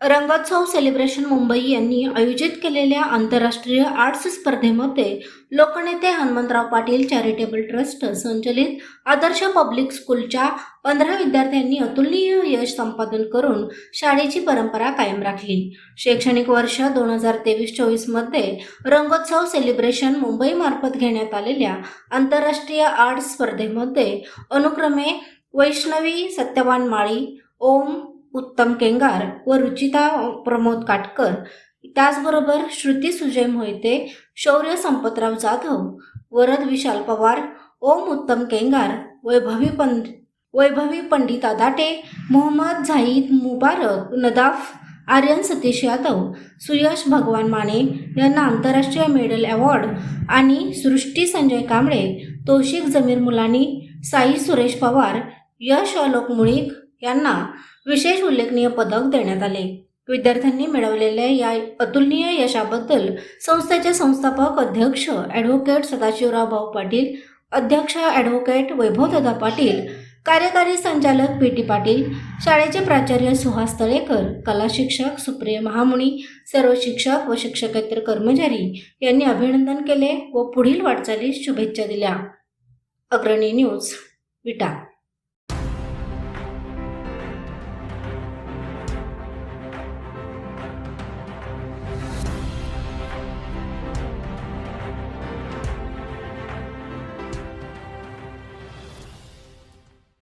रंगोत्सव सेलिब्रेशन मुंबई यांनी आयोजित केलेल्या आंतरराष्ट्रीय आर्ट्स स्पर्धेमध्ये लोकनेते हनुमंतराव पाटील चॅरिटेबल ट्रस्ट संचलित आदर्श पब्लिक स्कूलच्या पंधरा विद्यार्थ्यांनी अतुलनीय यश संपादन करून शाळेची परंपरा कायम राखली. शैक्षणिक वर्ष दोन हजार तेवीस चोवीसमध्ये रंगोत्सव सेलिब्रेशन मुंबईमार्फत घेण्यात आलेल्या आंतरराष्ट्रीय आर्ट स्पर्धेमध्ये अनुक्रमे वैष्णवी सत्यवान माळी ओम उत्तम केंगार व रुचिता प्रमोद काटकर. त्याचबरोबर श्रुती सुजय मोहिते शौर्य संपतराव जाधव वरद विशाल पवार ओम उत्तम केंगार वैभवी पंड वैभवी पंडित आदाटे मोहम्मद झाईद मुबारक नदाफ आर्यन सतीश यादव सुयश भगवान माने यांना आंतरराष्ट्रीय मेडल अवॉर्ड आणि सृष्टी संजय कांबळे तोशिक जमीर मुलानी साई सुरेश पवार यश अलोक मुळीक यांना विशेष उल्लेखनीय पदक देण्यात आले. विद्यार्थ्यांनी मिळवलेल्या या अतुलनीय यशाबद्दल संस्थेचे संस्थापक अध्यक्ष ॲडव्होकेट सदाशिवराव भाऊ पाटील अध्यक्ष ॲडव्होकेट वैभवदादा पाटील कार्यकारी संचालक पी टी पाटील शाळेचे प्राचार्य सुहास तळेकर कला शिक्षक सुप्रिय महामुनी सर्व शिक्षक व शिक्षकेतर कर्मचारी यांनी अभिनंदन केले व पुढील वाटचालीस शुभेच्छा दिल्या. अग्रणी न्यूज विटा.